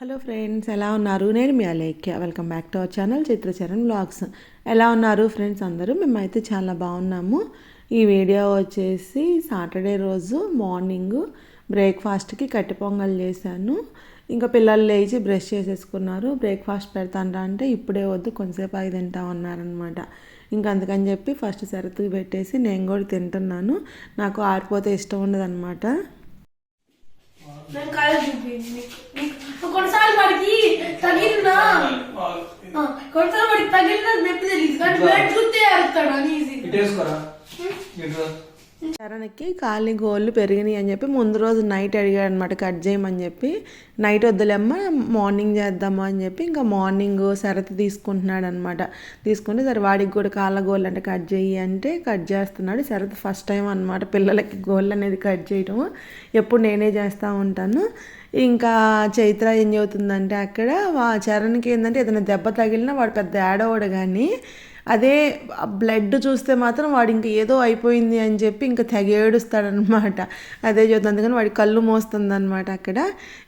Hello friends ఎలా ఉన్నారు? నేను మీ Alekhya. Welcome back to our channel Chitra Charan vlogs ఎలా ఉన్నారు ఫ్రెండ్స్ అందరూ? మేమైతే చాలా బాగున్నాము. ఈ వీడియో వచ్చేసి సాటర్డే రోజు మార్నింగ్ బ్రేక్ఫాస్ట్కి కట్టి పొంగల్ చేశాను. ఇంకా పిల్లలు లేచి బ్రష్ చేసేసుకున్నారు. బ్రేక్ఫాస్ట్ పెడతాండ్రా అంటే ఇప్పుడే వద్దు కొంతసేపు అవి తింటా ఉన్నారనమాట ఇంకా అందుకని చెప్పి ఫస్ట్ సరతు పెట్టేసి నేను కూడా తింటున్నాను. నాకు ఆరిపోతే ఇష్టం ఉండదన్నమాట. నేను కాలేజ్ చూపించింది కొన్నిసార్లు వాడికి తగిలిన. కొన్నిసార్లు వాడికి తగిలిన నొప్పి తెలియదు కానీ బ్లడ్ చూస్తే అరుతాడు అని ఈజీ. ఇటేసుకోరా? ఇటు చరణ్కి కాలి గోళ్ళు పెరిగినాయి అని చెప్పి ముందు రోజు నైట్ అడిగాడు అనమాట కట్ చేయమని చెప్పి. నైట్ వద్దులేమ్మ మార్నింగ్ చేద్దాము అని చెప్పి ఇంకా మార్నింగ్ శరత్ తీసుకుంటున్నాడు అనమాట తీసుకుంటే సరే వాడికి కూడా కాళ్ళ గోళ్ళు అంటే కట్ చేయి అంటే కట్ చేస్తున్నాడు. శరత్ ఫస్ట్ టైం అనమాట పిల్లలకి గోళ్ళు అనేది కట్ చేయటం. ఎప్పుడు నేనే చేస్తూ ఉంటాను. ఇంకా చైత్ర ఏం చెబుతుందంటే అక్కడ వా చరణ్కి ఏంటంటే ఏదైనా దెబ్బ తగిలినా వాడు పెద్ద ఏడవడు కానీ అదే బ్లడ్ చూస్తే మాత్రం వాడు ఇంకా ఏదో అయిపోయింది అని చెప్పి ఇంకా తెగ ఏడుస్తాడనమాట అదే చూద్దాం. అందుకని వాడి కళ్ళు మోస్తుందన్నమాట అక్కడ.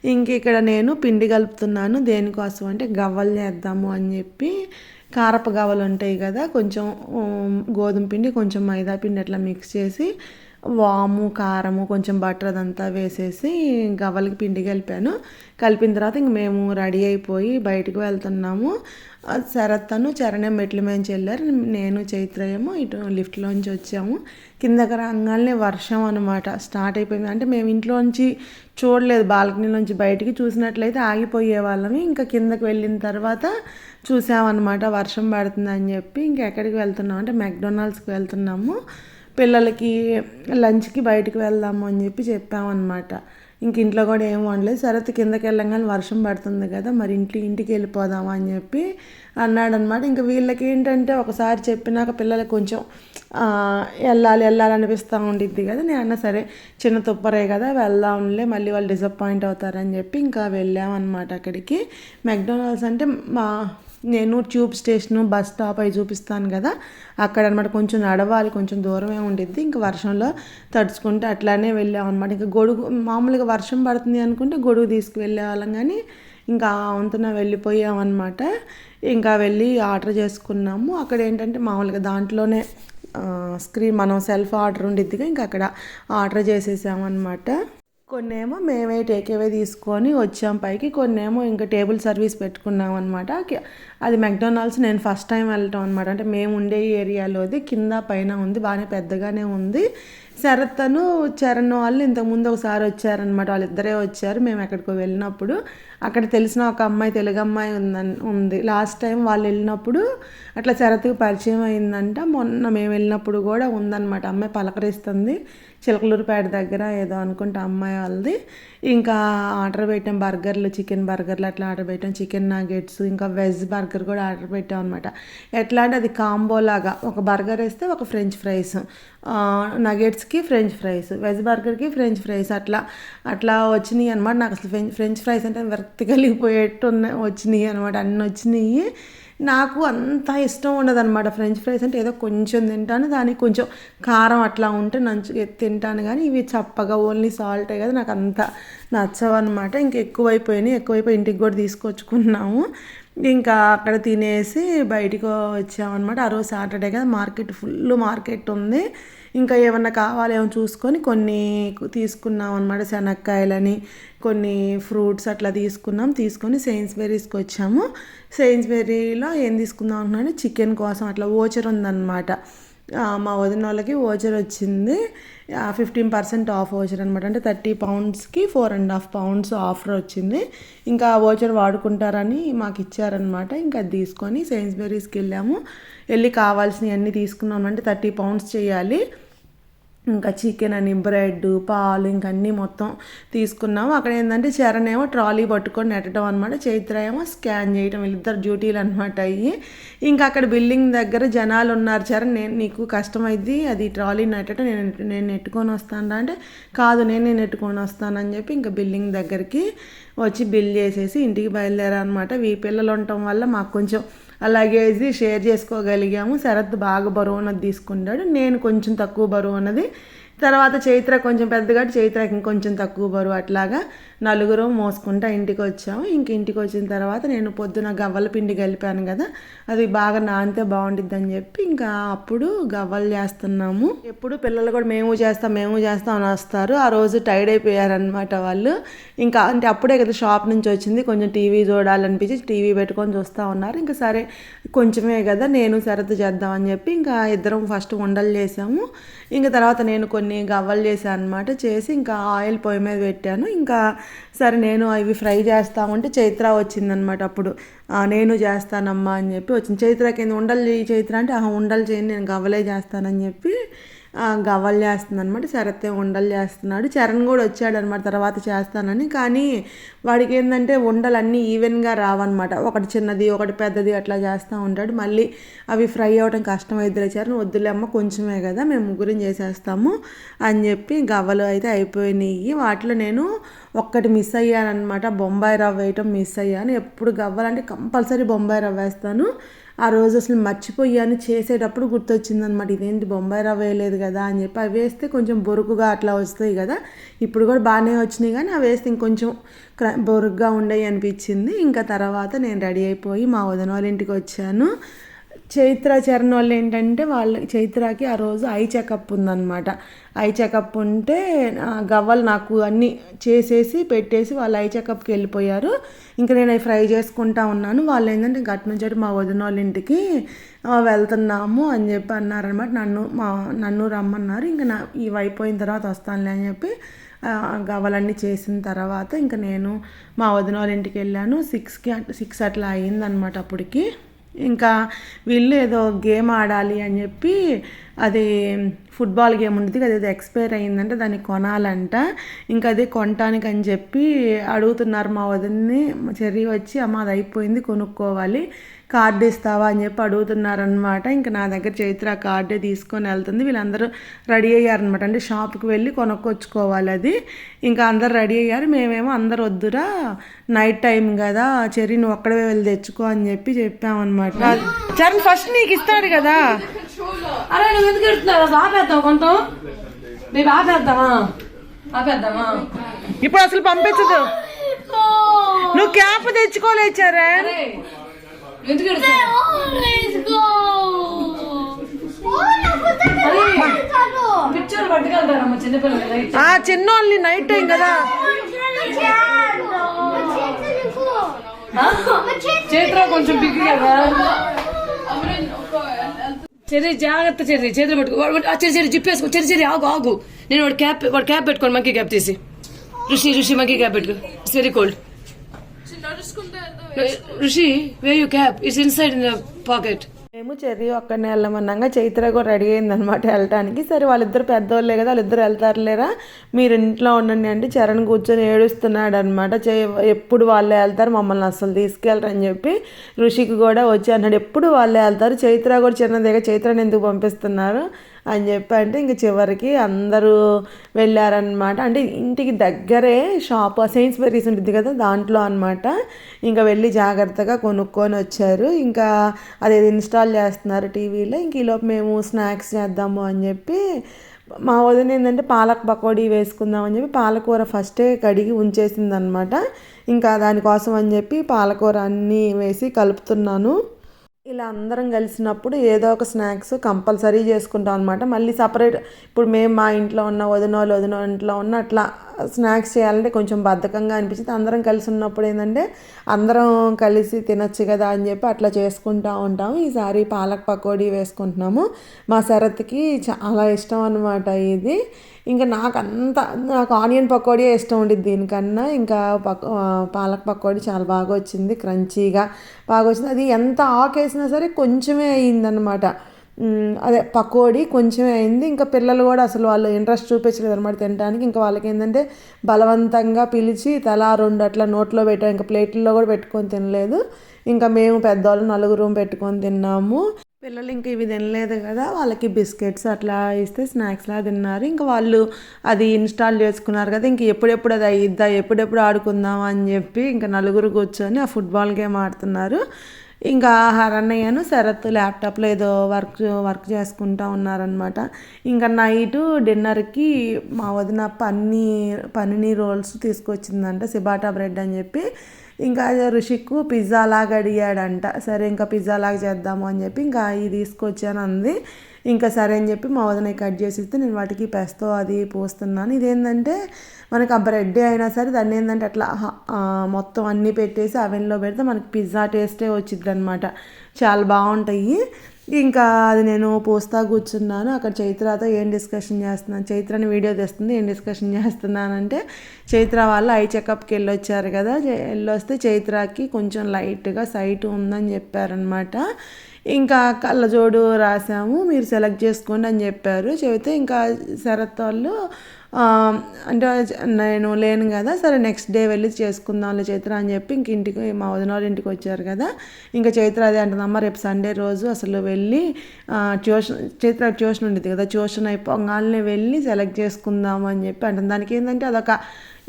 ఇంక ఇక్కడ నేను పిండి కలుపుతున్నాను. దేనికోసం అంటే గవ్వలు చేద్దాము అని చెప్పి కారప గవ్వలు ఉంటాయి కదా కొంచెం గోధుమ పిండి కొంచెం మైదా పిండి అట్లా మిక్స్ చేసి వాము కారము కొంచెం బటర్ అదంతా వేసేసి గవ్వలకి పిండి కలిపాను. కలిపిన తర్వాత ఇంక మేము రెడీ అయిపోయి బయటకు వెళ్తున్నాము. శరత్తను చరణం మెట్ల మీద వెళ్ళారు నేను చైత్రయేమో ఇటు లిఫ్ట్లోంచి వచ్చాము. కిందకి రాగానే వర్షం అనమాట స్టార్ట్ అయిపోయింది. అంటే మేము ఇంట్లోంచి చూడలేదు. బాల్కనీలోంచి బయటికి చూసినట్లయితే ఆగిపోయే వాళ్ళమి. ఇంకా కిందకి వెళ్ళిన తర్వాత చూసామన్నమాట. వర్షం పడుతుందని చెప్పి ఇంకెక్కడికి వెళ్తున్నాం? అంటే మెక్డొనాల్డ్స్కి వెళ్తున్నాము. పిల్లలకి లంచ్కి బయటికి వెళ్దాము అని చెప్పి చెప్పామన్నమాట. ఇంక ఇంట్లో కూడా ఏం వండలేదు. సరే కిందకి వెళ్ళంగానే వర్షం పడుతుంది కదా మరి ఇంట్లో ఇంటికి వెళ్ళిపోదామా అని చెప్పి అన్నాడనమాట ఇంకా వీళ్ళకి ఏంటంటే ఒకసారి చెప్పినాక పిల్లలకి కొంచెం వెళ్ళాలి వెళ్ళాలి అనిపిస్తూ ఉండిద్ది కదా. నేను అన్నా సరే చిన్న తుప్పరే కదా వెళ్దాంలే మళ్ళీ వాళ్ళు డిసప్పాయింట్ అవుతారని చెప్పి ఇంకా వెళ్ళామన్నమాట అక్కడికి. మెక్డొనాల్డ్స్ అంటే మా నేను ట్యూబ్ స్టేషను బస్ స్టాప్ అవి చూపిస్తాను కదా. అక్కడ అనమాట కొంచెం నడవాలి కొంచెం దూరమే ఉండిద్ది. ఇంకా వర్షంలో తడుచుకుంటే అట్లానే వెళ్ళాం అనమాట ఇంకా గొడుగు మామూలుగా వర్షం పడుతుంది అనుకుంటే గొడుగు తీసుకువెళ్ళే వాళ్ళం కానీ ఇంకా వంతున వెళ్ళిపోయాం అనమాట ఇంకా వెళ్ళి ఆర్డర్ చేసుకున్నాము. అక్కడ ఏంటంటే మామూలుగా దాంట్లోనే స్క్రీన్ మనం సెల్ఫ్ ఆర్డర్ ఉండిద్దిగా. ఇంకా అక్కడ ఆర్డర్ చేసేసామన్నమాట. కొన్నేమో మేమే టేకేవే తీసుకొని వచ్చాం పైకి కొన్నేమో ఇంకా టేబుల్ సర్వీస్ పెట్టుకున్నాం అనమాట అది మెక్డొనాల్డ్స్ నేను ఫస్ట్ టైం వెళ్ళటం అనమాట అంటే మేము ఉండే ఏరియాలోది కింద పైన ఉంది బాగానే పెద్దగానే ఉంది. శరత్తను చరణ్ వాళ్ళు ఇంతకుముందు ఒకసారి వచ్చారనమాట వాళ్ళిద్దరే వచ్చారు. మేము ఎక్కడికో వెళ్ళినప్పుడు అక్కడ తెలిసిన ఒక అమ్మాయి తెలుగు అమ్మాయి ఉందని ఉంది. లాస్ట్ టైం వాళ్ళు వెళ్ళినప్పుడు అట్లా శరత్కి పరిచయం అయిందంట. మొన్న మేము వెళ్ళినప్పుడు కూడా ఉందన్నమాట. అమ్మాయి పలకరిస్తుంది. చిలకలూరుపేట దగ్గర ఏదో అనుకుంటా అమ్మాయి వాళ్ళది. ఇంకా ఆర్డర్ పెట్టాం బర్గర్లు చికెన్ బర్గర్లు అట్లా ఆర్డర్ పెట్టాం. చికెన్ నాగెట్స్ ఇంకా వెజ్ బర్గర్ కూడా ఆర్డర్ పెట్టాం అనమాట ఎట్లా అంటే అది కాంబో లాగా ఒక బర్గర్ వేస్తే ఒక ఫ్రెంచ్ ఫ్రైస్. నగెట్స్కి ఫ్రెంచ్ ఫ్రైస్ వెజ్ బర్గర్కి ఫ్రెంచ్ ఫ్రైస్ అట్లా అట్లా వచ్చినాయి అనమాట నాకు అసలు ఫ్రెంచ్ ఫ్రెంచ్ ఫ్రైస్ అంటే విరక్తి కలిగిపోయేట్టు ఉన్నాయి వచ్చినాయి అనమాట అన్నీ వచ్చినాయి. నాకు అంత ఇష్టం ఉండదు అనమాట ఫ్రెంచ్ ఫ్రైస్ అంటే ఏదో కొంచెం తింటాను దానికి కొంచెం కారం అట్లా ఉంటే నంచు తింటాను కానీ ఇవి చప్పగా ఓన్లీ సాల్టే కదా నాకు అంత నచ్చవన్నమాట. ఇంక ఇంకా ఎక్కువైపోయినాయి. ఎక్కువైపోయి ఇంటికి కూడా తీసుకొచ్చుకున్నాము. ఇంకా అక్కడ తినేసి బయటికి వచ్చామన్నమాట. ఆ రోజు సాటర్డే కదా మార్కెట్ ఫుల్ మార్కెట్ ఉంది. ఇంకా ఏమన్నా కావాలేమో చూసుకొని కొన్ని తీసుకున్నాం అనమాట శనక్కాయలని కొన్ని ఫ్రూట్స్ అట్లా తీసుకున్నాం. తీసుకొని సెయిన్స్బెర్రీస్కి వచ్చాము. సెయిన్స్బెర్రీలో ఏం తీసుకుందాం అనుకున్నాను? చికెన్ కోసం అట్లా ఓచర్ ఉందన్నమాట. మా వదిన వాళ్ళకి ఓచర్ వచ్చింది. ఫిఫ్టీన్ పర్సెంట్ ఆఫ్ ఓచర్ అనమాట అంటే thirty పౌండ్స్కి four and half pounds offer వచ్చింది. ఇంకా ఓచర్ వాడుకుంటారని మాకు ఇచ్చారనమాట ఇంకా అది తీసుకొని సెయిన్స్బెర్రీస్కి వెళ్ళాము. వెళ్ళి కావాల్సినవి అన్నీ తీసుకున్నాం. అంటే థర్టీ పౌండ్స్ చేయాలి. ఇంకా చికెన్ అని బ్రెడ్ పాలు ఇంక అన్నీ మొత్తం తీసుకున్నాము. అక్కడ ఏంటంటే చరణేమో ట్రాలీ పట్టుకొని నెట్టడం అనమాట చైత్ర ఏమో స్కాన్ చేయటం వీళ్ళిద్దరు డ్యూటీలు అనమాట అయ్యి. ఇంకా అక్కడ బిల్డింగ్ దగ్గర జనాలు ఉన్నారు. చరణ్ నేను నీకు కష్టమైంది అది ట్రాలీ నెట్టడం నేను నేను నెట్టుకొని వస్తాను అంటే కాదు నేనే నెట్టుకొని వస్తానని చెప్పి ఇంకా బిల్డింగ్ దగ్గరికి వచ్చి బిల్ చేసేసి ఇంటికి బయలుదేరారనమాట వీ పిల్లలు ఉండటం వల్ల మాకు కొంచెం అలాగేసి షేర్ చేసుకోగలిగాము. శరత్ బాగా బరువు ఉన్నది తీసుకుంటాడు నేను కొంచెం తక్కువ బరువు ఉన్నది. తర్వాత చైత్ర కొంచెం పెద్దగా చైత్రకి ఇంకొంచెం తక్కువ బరువు అట్లాగా నలుగురు మోసుకుంటా ఇంటికి వచ్చాము ఇంక ఇంటికి వచ్చిన తర్వాత నేను పొద్దున గవ్వల పిండి కలిపాను కదా అది బాగా నానితే బాగుంటుంది అని చెప్పి ఇంకా అప్పుడు గవ్వలు చేస్తున్నాము. ఎప్పుడు పిల్లలు కూడా మేము చేస్తాం మేము చేస్తాం అని వస్తారు. ఆ రోజు టైర్డ్ అయిపోయారనమాట వాళ్ళు. ఇంకా అంటే అప్పుడే కదా షాప్ నుంచి వచ్చింది. కొంచెం టీవీ చూడాలనిపించి టీవీ పెట్టుకొని చూస్తూ ఉన్నారు. ఇంకా సరే కొంచెమే కదా నేను శరత్ చేద్దామని చెప్పి ఇంకా ఇద్దరం ఫస్ట్ ఉండలు చేసాము. ఇంకా తర్వాత నేను కొన్ని గవ్వలు చేశాను అనమాట చేసి ఇంకా ఆయిల్ పొయ్యి మీద పెట్టాను. ఇంకా సరే నేను అవి ఫ్రై చేస్తామంటే చైత్ర వచ్చిందనమాట అప్పుడు. నేను చేస్తానమ్మా అని చెప్పి వచ్చింది. చైత్ర కింద ఉండలు చేయి చైత్ర అంటే "ఆహా, ఉండలు చేయండి నేను గవ్వలే చేస్తానని చెప్పి గవ్వలు చేస్తుంది అనమాట శరత్ ఉండలు చేస్తున్నాడు. చరణ్ కూడా వచ్చాడు అనమాట తర్వాత చేస్తానని. కానీ వాడికి ఏంటంటే ఉండలు అన్నీ ఈవెన్గా రావన్నమాట. ఒకటి చిన్నది ఒకటి పెద్దది అట్లా చేస్తూ ఉంటాడు. మళ్ళీ అవి ఫ్రై అవ్వడం కష్టం చరణ్. వద్దులే అమ్మ కొంచెమే కదా మేము ముగ్గురం చేసేస్తాము అని చెప్పి గవ్వలు అయితే అయిపోయినాయి. వాటిలో నేను ఒక్కటి మిస్ అయ్యానమాట బొంబాయి రవ్వ వేయటం మిస్ అయ్యాను. ఎప్పుడు గవ్వలంటే కంపల్సరీ బొంబాయి రవ్వ వేస్తాను. ఆ రోజు అసలు మర్చిపోయాను చేసేటప్పుడు గుర్తొచ్చిందనమాట ఇదేంటి బొంబాయి రవ్వ వేయలేదు కదా అని చెప్పి. అవి వేస్తే కొంచెం బొరుకుగా అట్లా వస్తాయి కదా. ఇప్పుడు కూడా బాగానే వచ్చినాయి కానీ అవి వేస్తే ఇంకొంచెం క్ర బొరుగ్గా ఉండయి అనిపించింది. ఇంకా తర్వాత నేను రెడీ అయిపోయి మా వదిన వాళ్ళ ఇంటికి వచ్చాను. చైత్ర చరణ్ వాళ్ళు ఏంటంటే వాళ్ళ చైత్రకి ఆ రోజు ఐ చెకప్ ఉందన్నమాట. ఐ చెకప్ ఉంటే గవ్వలు నాకు అన్నీ చేసేసి పెట్టేసి వాళ్ళు ఐ చెకప్కి వెళ్ళిపోయారు. ఇంకా నేను అవి ఫ్రై చేసుకుంటా ఉన్నాను. వాళ్ళు ఏంటంటే గట్ నుంచి మా వదిన వాళ్ళ ఇంటికి వెళ్తున్నాము అని చెప్పి అన్నారనమాట. నన్ను మా నన్ను రమ్మన్నారు. ఇంకా నా ఇవి అయిపోయిన తర్వాత వస్తానులే అని చెప్పి గవ్వలన్నీ చేసిన తర్వాత ఇంకా నేను మా వదిన వాళ్ళ ఇంటికి వెళ్ళాను. సిక్స్కి సిక్స్ అట్లా అయ్యిందనమాట అప్పటికి. ఇంకా వీళ్ళు ఏదో గేమ్ ఆడాలి అని చెప్పి అది ఫుట్బాల్ గేమ్ ఉంటుంది అది ఏదో ఎక్స్పైర్ అయ్యిందంటే దాన్ని కొనాలంట. ఇంకా అది కొనటానికి అని చెప్పి అడుగుతున్నారు మా వదిన్ని చెర్రీ వచ్చి అమ్మ అది అయిపోయింది కొనుక్కోవాలి. కార్డు ఇస్తావా అని చెప్పి అడుగుతున్నారనమాట ఇంకా నా దగ్గర చైత్ర కార్డే తీసుకొని వెళ్తుంది. వీళ్ళందరూ రెడీ అయ్యారనమాట అంటే షాప్కి వెళ్ళి కొనుక్కొచ్చుకోవాలి అది. ఇంకా అందరు రెడీ అయ్యారు. మేమేమో అందరు వద్దురా నైట్ టైం కదా చెర్రి నువ్వు ఒక్కడే వెళ్ళి తెచ్చుకో అని చెప్పి చెప్పామన్నమాట. చరణ్ ఫస్ట్ నీకు ఇస్తాడు కదా. అరే నువ్వు ఎందుకు ఆపేద్దాం కొంచెం మేము ఆపేద్దామా? ఆపేద్దామా? ఇప్పుడు అసలు పంపించదు. నువ్వు క్యాప్ నువ్వు ఎందుకు పిక్చర్ పట్టుకెళ్తారమ్మ చిన్నపిల్లలు చిన్నోళ్ళని నైట్ టైం కదా? చేతిలో కొంచెం బిగ్గి కదా. చెర్రి జాగ్రత్త చెర్రి చేతులు పట్టుకో. చెర్రి చెర్రి జిప్పేసుకో చెర్రి చెర్రి ఆగు ఆగు. నేను వాడు క్యాప్ వాడు క్యాప్ పెట్టుకోండి మంకీ క్యాప్ తీసి. ఋషి ఋషి మంకీ క్యాప్ పెట్టుకో. It's very cold Rishi where your cap it's inside in the pocket మేము చెర్రీ ఒక్కనే వెళ్ళమన్నాగా చైత్ర కూడా రెడీ అయిందనమాట వెళ్ళటానికి. సరే వాళ్ళిద్దరు పెద్దోళ్ళే కదా వాళ్ళిద్దరు వెళ్తారులేరా? మీరు ఇంట్లో ఉండండి అంటే చరణ్ కూర్చొని ఏడుస్తున్నాడు అనమాట చే ఎప్పుడు వాళ్ళే వెళ్తారు మమ్మల్ని అసలు తీసుకెళ్ళరు అని చెప్పి ఋషికి కూడా వచ్చి అన్నాడు. ఎప్పుడు వాళ్ళే వెళ్తారు? చైత్ర కూడా చిన్నదిగా చైత్రని ఎందుకు పంపిస్తున్నారు? అని చెప్పి అంటే ఇంక చివరికి అందరూ వెళ్ళారనమాట అంటే ఇంటికి దగ్గరే షాప్ సెయింట్స్ బెర్రీస్ ఉంటుంది కదా దాంట్లో అనమాట ఇంకా వెళ్ళి జాగ్రత్తగా కొనుక్కొని వచ్చారు. ఇంకా అదేది ఇన్స్టాల్ చేస్తున్నారు టీవీలో. ఇంక ఈలోపు మేము స్నాక్స్ చేద్దాము అని చెప్పి మా వదిన ఏంటంటే పాలక్ పకోడీ వేసుకుందాం అని చెప్పి పాలకూర ఫస్టే కడిగి ఉంచేసింది అనమాట ఇంకా దానికోసం అని చెప్పి పాలకూర అన్నీ వేసి కలుపుతున్నాను. ఇలా అందరం కలిసినప్పుడు ఏదో ఒక స్నాక్స్ కంపల్సరీ చేసుకుంటాం అనమాట మళ్ళీ సపరేట్ ఇప్పుడు మేము మా ఇంట్లో ఉన్న వదిన వాళ్ళు వదిన వాళ్ళ ఇంట్లో ఉన్న అట్లా స్నాక్స్ చేయాలంటే కొంచెం బద్ధకంగా అనిపించింది. అందరం కలిసి ఉన్నప్పుడు ఏంటంటే అందరం కలిసి తినొచ్చు కదా అని చెప్పి అట్లా చేసుకుంటూ ఉంటాము. ఈసారి పాలక్ పకోడీ వేసుకుంటున్నాము. మా శరత్కి చాలా ఇష్టం అనమాట ఇది. ఇంకా నాకు అంత నాకు ఆనియన్ పకోడీ ఇష్టం ఉండేది దీనికన్నా. ఇంకా పక్ పాలక్ పకోడీ చాలా బాగా వచ్చింది క్రంచీగా బాగా వచ్చింది. అది ఎంత ఆకేసినా సరే కొంచెమే అయిందనమాట అదే పకోడీ కొంచెం అయింది. ఇంకా పిల్లలు కూడా అసలు వాళ్ళు ఇంట్రెస్ట్ చూపించలేదు అనమాట తినడానికి ఇంకా వాళ్ళకి ఏంటంటే బలవంతంగా పిలిచి తలా రెండు అట్లా నోట్లో పెట్టాం. ఇంకా ప్లేట్లలో కూడా పెట్టుకొని తినలేదు. ఇంకా మేము పెద్దవాళ్ళు నలుగురు పెట్టుకొని తిన్నాము. పిల్లలు ఇంకా ఇవి తినలేదు కదా. వాళ్ళకి బిస్కెట్స్ అట్లా ఇస్తే స్నాక్స్లా తిన్నారు. ఇంకా వాళ్ళు అది ఇన్స్టాల్ చేసుకున్నారు కదా. ఇంక ఎప్పుడెప్పుడు అది అయిద్దా ఎప్పుడెప్పుడు ఆడుకుందాం అని చెప్పి ఇంకా నలుగురు కూర్చొని ఆ ఫుట్బాల్ గేమ్ ఆడుతున్నారు. ఇంకా హరన్నయ్యను శరత్ ల్యాప్టాప్లో ఏదో వర్క్ వర్క్ చేసుకుంటా ఉన్నారనమాట ఇంకా నైట్ డిన్నర్కి మా వదిన పన్నీర్ పన్నీర్ రోల్స్ తీసుకొచ్చిందంట సిబాటా బ్రెడ్ అని చెప్పి. ఇంకా రుషిక్కు పిజ్జా లాగా అడిగాడంట. సరే ఇంకా పిజ్జా లాగా చేద్దాము అని చెప్పి ఇంకా ఇది తీసుకొచ్చాను అంది. ఇంకా సరే అని చెప్పి మా వదిన కట్ చేసి ఇస్తే నేను వాటికి పెస్తో అది పోస్తున్నాను. ఇదేంటంటే మనకి ఆ బ్రెడ్ అయినా సరే దాన్ని ఏంటంటే అట్లా మొత్తం అన్నీ పెట్టేసి అవెన్లో పెడితే మనకి పిజ్జా టేస్టే వచ్చింది అనమాట చాలా బాగుంటాయి. ఇంకా అది నేను పోస్తా కూర్చున్నాను. అక్కడ చైత్రతో ఏం డిస్కషన్ చేస్తున్నాను? చైత్రని వీడియో తెస్తుంది ఏం డిస్కషన్ చేస్తున్నానంటే చైత్ర వాళ్ళు ఐ చెకప్కి వెళ్ళొచ్చారు కదా. వెళ్ళొస్తే చైత్రకి కొంచెం లైట్గా సైట్ ఉందని చెప్పారనమాట ఇంకా కళ్ళజోడు రాసాము మీరు సెలెక్ట్ చేసుకోండి అని చెప్పారు. చెబితే ఇంకా శరత్ వాళ్ళు అంటే నేను లేను కదా సరే నెక్స్ట్ డే వెళ్ళి చేసుకుందాంలే చైత్ర అని చెప్పి ఇంక ఇంటికి మా వదిన వాళ్ళ ఇంటికి వచ్చారు కదా. ఇంకా చైత్ర అదే అంటుందమ్మ రేపు సండే రోజు అసలు వెళ్ళి ట్యూషన్ చైత్ర ట్యూషన్ ఉండేది కదా ట్యూషన్ అయిపోగానే వెళ్ళి సెలెక్ట్ చేసుకుందాము అని చెప్పి అంటుంది. దానికి ఏంటంటే అదొక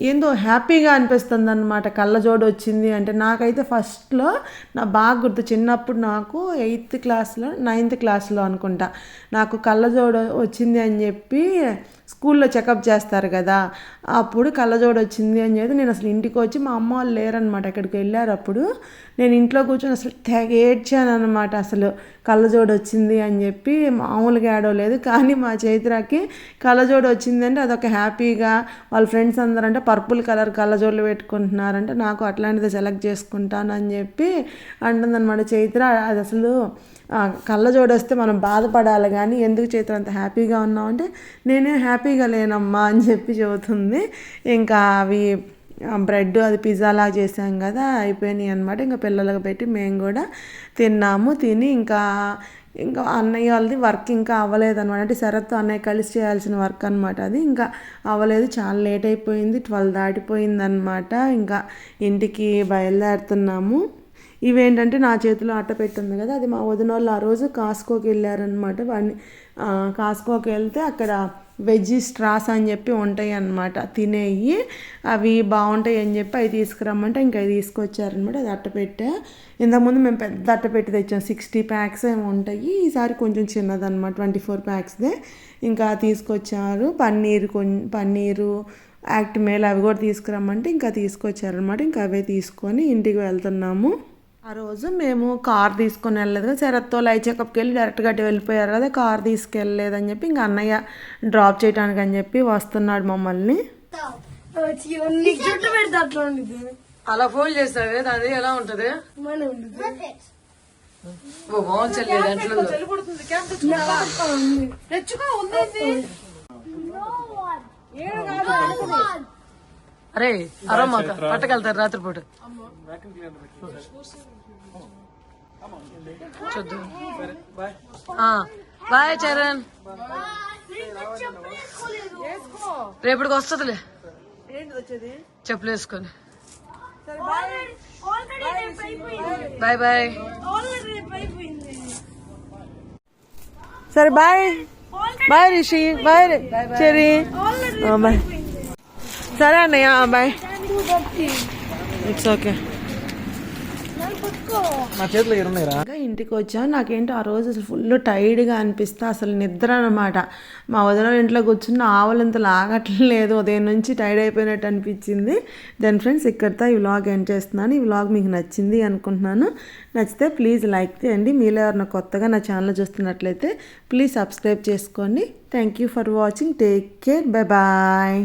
ఏందో హ్యాపీగా అనిపిస్తుంది అనమాట కళ్ళజోడు వచ్చింది అంటే నాకైతే ఫస్ట్లో నా బాగా గుర్తు చిన్నప్పుడు నాకు ఎయిత్ క్లాస్లో నైన్త్ క్లాస్లో అనుకుంటా. నాకు కళ్ళజోడు వచ్చింది అని చెప్పి స్కూల్లో చెకప్ చేస్తారు కదా అప్పుడు కళ్ళజోడు వచ్చింది అని చెప్పి నేను అసలు ఇంటికి వచ్చి మా అమ్మ వాళ్ళు లేరనమాట ఎక్కడికి వెళ్ళారు అప్పుడు. నేను ఇంట్లో కూర్చొని అసలు తెగ ఏడ్చాను అనమాట అసలు కళ్ళజోడు వచ్చింది అని చెప్పి. మామూలుగా ఏడవలేదు కానీ మా చైత్రకి కళ్ళజోడు వచ్చిందంటే అదొక హ్యాపీగా వాళ్ళ ఫ్రెండ్స్ అందరంటే పర్పుల్ కలర్ కళ్ళజోడులు పెట్టుకుంటున్నారంటే నాకు అట్లాంటిది సెలెక్ట్ చేసుకుంటాను అని చెప్పి అంటుందన్నమాట చైత్ర. అది అసలు కళ్ళజోడు వస్తే మనం బాధపడాలి కానీ ఎందుకు చైత్ర అంత హ్యాపీగా ఉన్నావు అంటే నేనే హ్యాపీగా లేనమ్మా అని చెప్పి చెబుతుంది. ఇంకా అవి బ్రెడ్ అది పిజ్జాలా చేసాం కదా అయిపోయినాయి అనమాట ఇంకా పిల్లలకు పెట్టి మేము కూడా తిన్నాము తిని ఇంకా ఇంకా అన్నయ్య వాళ్ళది వర్క్ ఇంకా అవ్వలేదు అనమాట అంటే శరత్ అన్నయ్య కలిసి చేయాల్సిన వర్క్ అనమాట అది. ఇంకా అవ్వలేదు చాలా లేట్ అయిపోయింది ట్వెల్వ్ దాటిపోయింది అనమాట ఇంకా ఇంటికి బయలుదేరుతున్నాము. ఇవేంటంటే నా చేతిలో అట్ట పెట్టింది కదా అది మా వదిన వాళ్ళు ఆ రోజు కాస్కోకి వెళ్ళారనమాట వాడిని కాస్కోకి వెళ్తే అక్కడ వెజ్ స్ట్రాస్ అని చెప్పి ఉంటాయి అన్నమాట. తినేవి అవి బాగుంటాయి అని చెప్పి అవి తీసుకురమ్మంటే ఇంకా అవి తీసుకొచ్చారనమాట అది అట్టపెట్టే ఇంతకుముందు మేము పెద్ద అట్టపెట్టి తెచ్చాం. సిక్స్టీ ప్యాక్స్ ఏమి ఉంటాయి. ఈసారి కొంచెం చిన్నదన్నమాట ట్వంటీ ఫోర్ ప్యాక్స్దే. ఇంకా తీసుకొచ్చారు. పన్నీరు కొన్ పన్నీరు యాక్ట్ మేల్ అవి కూడా తీసుకురమ్మంటే ఇంకా తీసుకొచ్చారనమాట ఇంకా అవే తీసుకొని ఇంటికి వెళ్తున్నాము. ఆ రోజు మేము కార్ తీసుకొని వెళ్ళలేదు కదా. శరత్తో లై చెకప్కి వెళ్ళి డైరెక్ట్గా అటు వెళ్ళిపోయారు కదా. కార్ తీసుకెళ్ళలేదని చెప్పి ఇంకా అన్నయ్య డ్రాప్ చేయడానికి అని చెప్పి వస్తున్నాడు మమ్మల్ని. అలా ఫోన్ చేస్తావే? అది ఎలా ఉంటది? అరే అరమ్మ పట్టకెళ్తారు రాత్రిపూట. చూద్దాం ఆ, బాయ్ చరణ్ రేపటికి వస్తుందిలే చెప్పులు వేసుకొని బాయ్ బాయ్ సరే బాయ్ బాయ్ రిషి బాయ్ చెరి బాయ్ సరే అన్నయ్య బాయ్ ఇట్స్ ఓకే నా చేతిలో ఉన్నాయిరా ఇంకా ఇంటికి వచ్చాను నాకేంటో ఆ రోజు అసలు ఫుల్ టైర్డ్గా అనిపిస్తే. అసలు నిద్ర అనమాట మా వదిన ఇంట్లో కూర్చున్న ఆవలింత లాగట్లేదు. ఉదయం నుంచి టైర్డ్ అయిపోయినట్టు అనిపించింది. దెన్ ఫ్రెండ్స్ ఇక్కడితో ఈ వ్లాగ్ ఎండ్ చేస్తున్నాను. ఈ వ్లాగ్ మీకు నచ్చింది అనుకుంటున్నాను. నచ్చితే ప్లీజ్ లైక్ చేయండి. మీలో ఎవరైనా కొత్తగా నా ఛానల్ చూస్తున్నట్లయితే ప్లీజ్ సబ్స్క్రైబ్ చేసుకోండి. Thank you for watching take care bye bye